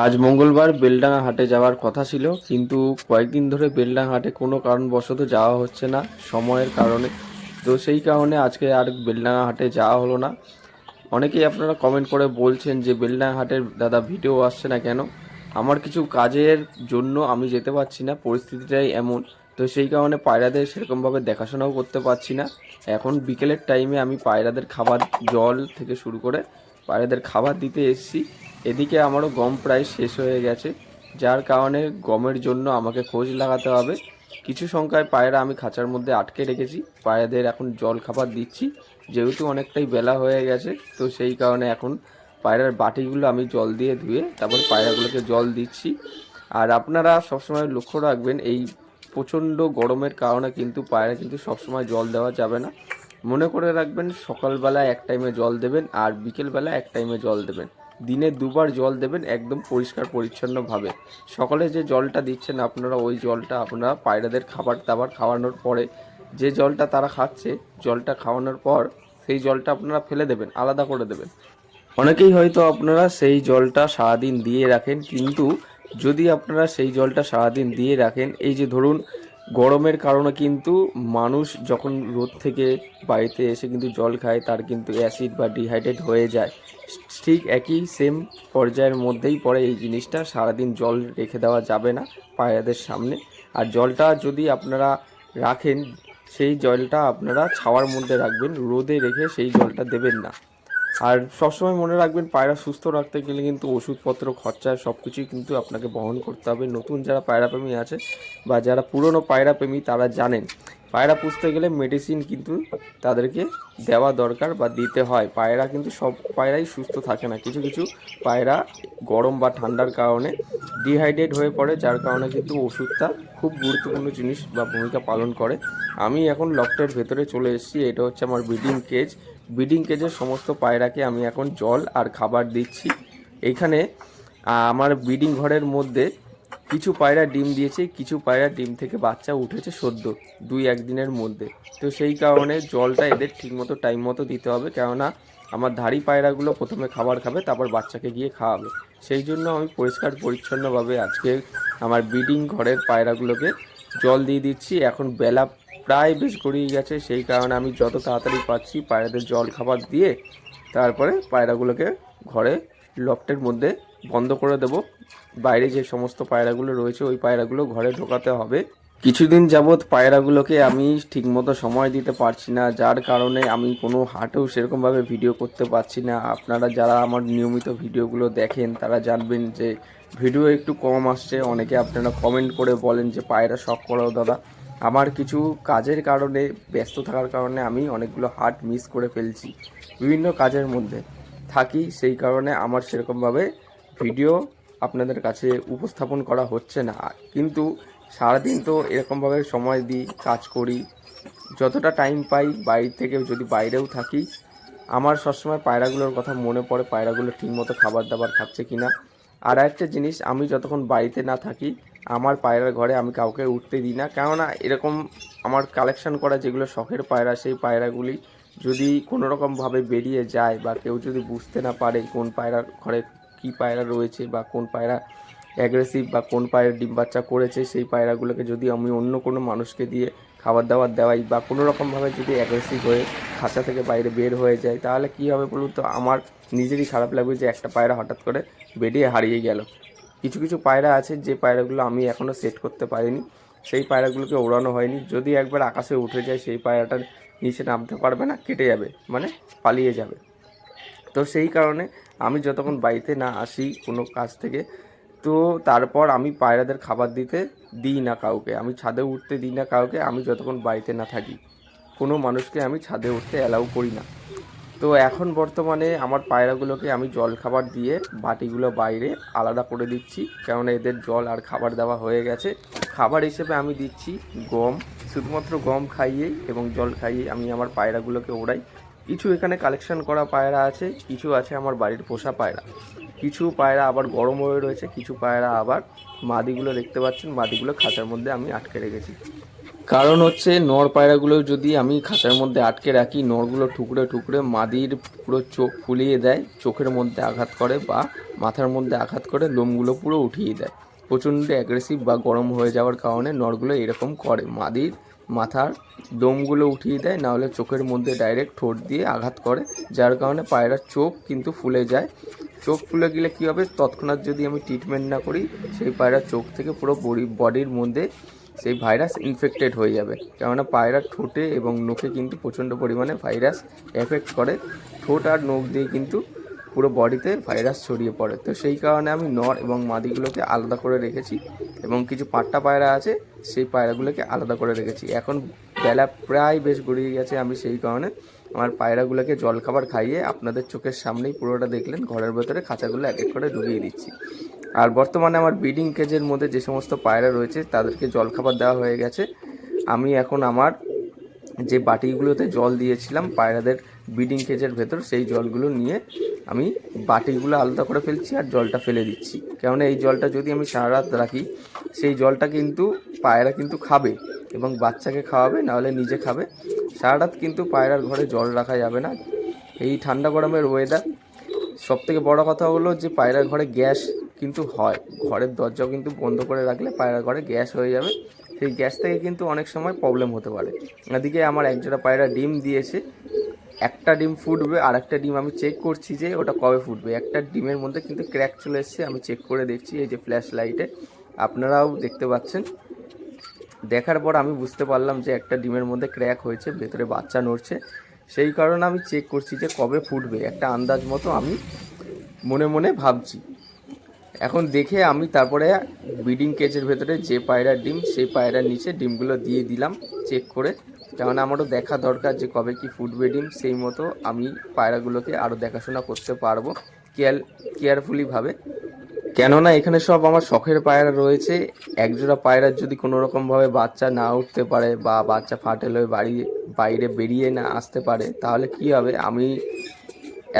আজ মঙ্গলবার বেলডাঙা হাটে যাওয়ার কথা ছিল, কিন্তু কয়েকদিন ধরে বেলডাঙা হাটে কোনো কারণবশত যাওয়া হচ্ছে না, সময়ের কারণে। তো সেই কারণে আজকে আর বেলডাঙা হাটে যাওয়া হলো না। অনেকেই আপনারা কমেন্ট করে বলছেন যে বেলডাঙা হাটের দাদা ভিডিও আসছে না কেন? আমার কিছু কাজের জন্য আমি যেতে পারছি না, পরিস্থিতিটাই এমন। তো সেই কারণে পায়রাদের সেরকমভাবে দেখাশোনাও করতে পারছি না। এখন বিকেলের টাইমে আমি পায়রাদের খাবার, জল থেকে শুরু করে পায়রাদের খাবার দিতে এসেছি। এদিকে আমারও গম প্রায় শেষ হয়ে গেছে, যার কারণে গমের জন্য আমাকে খোঁজ লাগাতে হবে। কিছু সংখ্যায় পায়রা আমি খাঁচার মধ্যে আটকে রেখেছি, পায়রাদের এখন জল খাবার দিচ্ছি, যেহেতু অনেকটাই বেলা হয়ে গেছে, তো সেই কারণে এখন পায়রার বাটিগুলো আমি জল দিয়ে ধুয়ে তারপর পায়রাগুলোকে জল দিচ্ছি। আর আপনারা সবসময় লক্ষ্য রাখবেন, এই প্রচণ্ড গরমের কারণে কিন্তু পায়রা কিন্তু সবসময় জল দেওয়া যাবে না। মনে করে রাখবেন, সকালবেলা এক টাইমে জল দেবেন আর বিকেলবেলা এক টাইমে জল দেবেন। দিনে দুবার জল দেবেন একদম পরিষ্কার, পরিচ্ছন্নভাবে। সকালে যে জলটা দিচ্ছেন আপনারা, ওই জলটা আপনারা পায়রাদের খাবার দাবার খাওয়ানোর পরে যে জলটা তারা খাচ্ছে, জলটা খাওয়ানোর পর সেই জলটা আপনারা ফেলে দেবেন, আলাদা করে দেবেন। অনেকেই হয়তো আপনারা সেই জলটা সারাদিন দিয়ে রাখেন, কিন্তু যদি আপনারা সেই জলটা সারাদিন দিয়ে রাখেন, এই যে ধরুন গরমের কারণে কিন্তু মানুষ যখন রোদ থেকে বাড়িতে এসে কিন্তু জল খায়, তার কিন্তু অ্যাসিড বা ডিহাইড্রেট হয়ে যায়। ঠিক একই সেম পর্যায়ের মধ্যেই পড়ে এই জিনিসটা। সারাদিন জল রেখে দেওয়া যাবে না পায়রাদের সামনে। আর জলটা যদি আপনারা রাখেন, সেই জলটা আপনারা ছাওয়ার মধ্যে রাখবেন, রোদে রেখে সেই জলটা দেবেন না। আর সবসময় মনে রাখবেন, পায়রা সুস্থ রাখতে গেলে কিন্তু ওষুধপত্র খরচা সব কিছুই কিন্তু আপনাকে বহন করতে হবে। নতুন যারা পায়রাপ্রেমী আছে বা যারা পুরনো পায়রাপ্রেমী, তারা জানেন, পায়রা পুষতে গেলে মেডিসিন কিন্তু তাদেরকে দেওয়া দরকার বা দিতে হয়। পায়রা কিন্তু সব পায়রাই সুস্থ থাকে না। কিছু কিছু পায়রা গরম বা ঠান্ডার কারণে ডিহাইড্রেট হয়ে পড়ে, যার কারণে কিন্তু ওষুধটা খুব গুরুত্বপূর্ণ জিনিস বা ভূমিকা পালন করে। আমি এখন লকটের ভেতরে চলে এসেছি। এটা হচ্ছে আমার ব্রিডিং কেজ ব্রিডিং কেজের সমস্ত পায়রাকে আমি এখন জল আর খাবার দিচ্ছি, এখানে আমার ব্রিডিং ঘরের মধ্যে কিছু পায়রা ডিম দিয়েছে, কিছু পায়রা ডিম থেকে বাচ্চা উঠেছে সদ্য, দুই একদিনের মধ্যে। তো সেই কারণে জলটা এদের ঠিকমতো টাইম মতো দিতে হবে, কেননা আমার ধাড়ি পায়রাগুলো প্রথমে খাবার খাবে, তারপর বাচ্চাকে গিয়ে খাওয়াবে। সেই জন্য আমি পরিষ্কার পরিচ্ছন্নভাবে আজকে আমার ব্রিডিং ঘরের পায়রাগুলোকে জল দিয়ে দিচ্ছি। এখন বেলা প্রায় বেশ গড়িয়ে গেছে। সেই কারণে আমি যত তাড়াতাড়ি পাচ্ছি পায়রাদের জল খাবার দিয়ে, তারপরে পায়রাগুলোকে ঘরে লফটের মধ্যে বন্ধ করে দেব। বাইরে যে সমস্ত পায়রাগুলো রয়েছে, ওই পায়রাগুলো ঘরে ঢোকাতে হবে। কিছুদিন যাবৎ পায়রাগুলোকে আমি ঠিকমতো সময় দিতে পারছি না, যার কারণে আমি কোনো হাটেও সেরকমভাবে ভিডিও করতে পারছি না। আপনারা যারা আমার নিয়মিত ভিডিওগুলো দেখেন, তারা জানবেন যে ভিডিও একটু কম আসছে। অনেকে আপনারা কমেন্ট করে বলেন যে পায়রা শখ করো দাদা। আমার কিছু কাজের কারণে, ব্যস্ত থাকার কারণে আমি অনেকগুলো হাট মিস করে ফেলছি, বিভিন্ন কাজের মধ্যে। থাকি সেই কারণে আমার সেরকমভাবে ভিডিও আপনাদের কাছে উপস্থাপন করা হচ্ছে না। কিন্তু সারাদিন তো এরকমভাবে সময় দিই, কাজ করি। যতটা টাইম পাই, বাড়ি থেকে যদি বাইরেও থাকি, আমার সবসময় পায়রাগুলোর কথা মনে পড়ে, পায়রাগুলো ঠিকমতো খাবার দাবার খাচ্ছে কিনা। আর একটা জিনিস, আমি যতক্ষণ বাড়িতে না থাকি আমার পায়রার ঘরে আমি কাউকে উঠতে দিই না। কেননা এরকম আমার কালেকশন করা যেগুলো শখের পায়রা, সেই পায়রাগুলি যদি কোনো রকমভাবে বেরিয়ে যায় বা কেউ যদি বুঝতে না পারে কোন পায়রার ঘরে কী পায়রা রয়েছে বা কোন পায়রা অ্যাগ্রেসিভ বা কোন পায়রা ডিম বাচ্চা করেছে, সেই পায়রাগুলোকে যদি আমি অন্য কোনো মানুষকে দিয়ে খাবার দাবার দেওয়াই বা কোনো রকমভাবে যদি অ্যাগ্রেসিভ হয়ে খাঁচা থেকে বাইরে বের হয়ে যায়, তাহলে কী হবে বলুন তো? আমার নিজেরই খারাপ লাগবে যে একটা পায়রা হঠাৎ করে বেরিয়ে হারিয়ে গেল। কিছু কিছু পায়রা আছে, যে পায়রাগুলো আমি এখনও সেট করতে পারিনি, সেই পায়রাগুলোকে ওড়ানো হয়নি। যদি একবার আকাশে উঠে যায়, সেই পায়রাটা নিচে নামতে পারবে না, কেটে যাবে মানে পালিয়ে যাবে। তো সেই কারণে আমি যতক্ষণ বাড়িতে না আসি কোনো কাজ থেকে, তো তারপর আমি পায়রাদের খাবার দিতে দিই না কাউকে। আমি ছাদে উঠতে দিই না কাউকে, আমি যতক্ষণ বাড়িতে না থাকি। কোনো মানুষকে আমি ছাদে উঠতে অ্যালাউ করি না। তো এখন বর্তমানে আমার পায়রাগুলোকে আমি জল খাবার দিয়ে বাটিগুলো বাইরে আলাদা করে দিচ্ছি। কেননা এদের জল আর খাবার দেওয়া হয়ে গেছে। খাবার হিসেবে আমি দিচ্ছি গম, শুধুমাত্র গম খাইয়েই এবং জল খাইয়ে আমি আমার পায়রাগুলোকে ওড়াই। কিছু এখানে কালেকশন করা পায়রা আছে, কিছু আছে আমার বাড়ির পোষা পায়রা। কিছু পায়রা আবার গরম হয়ে রয়েছে, কিছু পায়রা আবার মাদিগুলো দেখতে পাচ্ছেন, মাদিগুলো খাঁচার মধ্যে আমি আটকে রেখেছি। কারণ হচ্ছে নর পায়রাগুলো যদি আমি খাঁচার মধ্যে আটকে রাখি, নরগুলো টুকরে টুকরে মাদির পুরো চোখ ফুলিয়ে দেয়, চোখের মধ্যে আঘাত করে বা মাথার মধ্যে আঘাত করে লোমগুলো পুরো উঠিয়ে দেয়। প্রচণ্ড অ্যাগ্রেসিভ বা গরম হয়ে যাওয়ার কারণে নরগুলো এরকম করে। মাদির মাথার দমগুলো উঠিয়ে দেয় নাহলে চোখের মধ্যে ডাইরেক্ট ঠোঁট দিয়ে আঘাত করে, যার কারণে পায়রার চোখ কিন্তু ফুলে যায়। চোখ ফুলে গেলে কী হবে? তৎক্ষণাৎ যদি আমি ট্রিটমেন্ট না করি, সেই পায়রার চোখ থেকে পুরো বডি, বডির মধ্যে সেই ভাইরাস ইনফেক্টেড হয়ে যাবে। কেননা পায়রার ঠোঁটে এবং নখে কিন্তু প্রচণ্ড পরিমাণে ভাইরাস এফেক্ট করে। ঠোঁট আর নখ দিয়ে কিন্তু পুরো বডিতে ভাইরাস ছড়িয়ে পড়ে। তো সেই কারণে আমি নর এবং মাদিগুলোকে আলাদা করে রেখেছি এবং কিছু পাট্টা পায়রা আছে, সেই পায়রাগুলোকে আলাদা করে রেখেছি। এখন বেলা প্রায় বেশ গড়িয়ে গেছে আমি সেই কারণে আমার পায়রাগুলোকে জল খাবার খাইয়ে আপনাদের চোখের সামনেই পুরোটা দেখলেন, ঘরের ভেতরে খাঁচাগুলো এক এক করে ঢুকিয়ে দিচ্ছি। আর বর্তমানে আমার ব্রিডিং কেজের মধ্যে যে সমস্ত পায়রা রয়েছে, তাদেরকে জল খাবার দেওয়া হয়ে গেছে। আমি এখন আমার যে বাটিগুলোতে জল দিয়েছিলাম, পায়রাদের ব্রিডিং কেজের ভেতর, সেই জলগুলো নিয়ে আমি বাটিগুলো আলাদা করে ফেলছি আর জলটা ফেলে দিচ্ছি। কেননা এই জলটা যদি আমি সারা রাত রাখি, সেই জলটা কিন্তু পায়রা কিন্তু খাবে এবং বাচ্চাকে খাওয়াবে, নাহলে নিজে খাবে। সারা রাত কিন্তু পায়রার ঘরে জল রাখা যাবে না। এই ঠান্ডা গরমের ওয়েদার সব থেকে বড় কথা হলো যে পায়রার ঘরে গ্যাস কিন্তু হয়। ঘরের দরজাও কিন্তু বন্ধ করে রাখলে পায়রা ঘরে গ্যাস হয়ে যাবে। সেই গ্যাস থেকে কিন্তু অনেক সময় প্রবলেম হতে পারে। এদিকে আমার একজোড়া পায়রা ডিম দিয়েছে। একটা ডিম ফুটবে আর একটা ডিম আমি চেক করছি যে ওটা কবে ফুটবে। একটা ডিমের মধ্যে কিন্তু ক্র্যাক চলে এসছে, আমি চেক করে দেখছি এই যে ফ্ল্যাশ লাইটে আপনারাও দেখতে পাচ্ছেন। দেখার পর আমি বুঝতে পারলাম যে একটা ডিমের মধ্যে ক্র্যাক হয়েছে, ভেতরে বাচ্চা নড়ছে। সেই কারণে আমি চেক করছি যে কবে ফুটবে। একটা আন্দাজ মতো আমি মনে মনে ভাবছি। এখন দেখে আমি তারপরে ব্রিডিং কেজের ভেতরে যে পায়রার ডিম, সেই পায়রার নিচে ডিমগুলো দিয়ে দিলাম চেক করে। কারণ আমারও দেখা দরকার যে কবে কি ফুটবে ডিম, সেই মতো আমি পায়রাগুলোকে আরও দেখাশোনা করতে পারব কেয়ার কেয়ারফুলিভাবে কেননা এখানে সব আমার শখের পায়রা রয়েছে। একজোড়া পায়রার যদি কোনো রকমভাবে বাচ্চা না উঠতে পারে বা বাচ্চা ফাটেল হয়ে বাড়ি, বাইরে বেরিয়ে না আসতে পারে, তাহলে কি হবে? আমি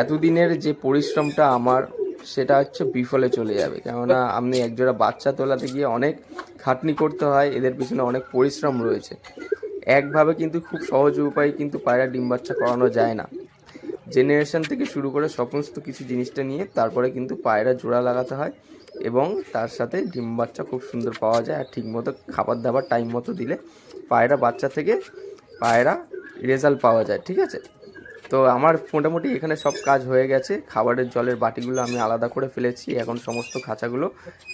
এতদিনের যে পরিশ্রমটা আমার সেটা হচ্ছে বিফলে চলে যাবে। কেননা আপনি একজোড়া বাচ্চা তোলাতে গিয়ে অনেক খাটনি করতে হয়, এদের পিছনে অনেক পরিশ্রম রয়েছে। একভাবে কিন্তু খুব সহজ উপায়ে কিন্তু পায়রা ডিম বাচ্চা করানো যায় না। জেনারেশন থেকে শুরু করে সমস্ত কিছু জিনিসটা নিয়ে তারপরে কিন্তু পায়রা জোড়া লাগাতে হয় এবং তার সাথে ডিম বাচ্চা খুব সুন্দর পাওয়া যায় আর ঠিকমতো খাবার দাবার টাইম মতো দিলে পায়রা বাচ্চা থেকে পায়রা রেজাল্ট পাওয়া যায়, ঠিক আছে? তো আমার মোটামুটি এখানে সব কাজ হয়ে গেছে। খাবারের জলের বাটিগুলো আমি আলাদা করে ফেলেছি। এখন সমস্ত খাঁচাগুলো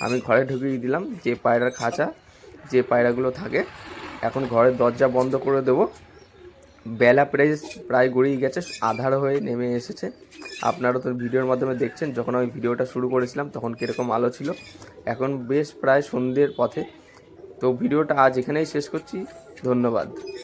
আমি ঘরে ঢুকিয়ে দিলাম। যে পায়রার খাঁচা, যে পায়রাগুলো থাকে, এখন ঘরের দরজা বন্ধ করে দেবো। বেলা প্রায় প্রায় গড়িয়ে গেছে, আধার হয়ে নেমে এসেছে। আপনারা তো ভিডিওর মাধ্যমে দেখছেন, যখন আমি ভিডিওটা শুরু করেছিলাম, তখন কীরকম আলো ছিল। এখন বেশ প্রায় সন্ধ্যের পথে। তো ভিডিওটা আজ এখানেই শেষ করছি। ধন্যবাদ।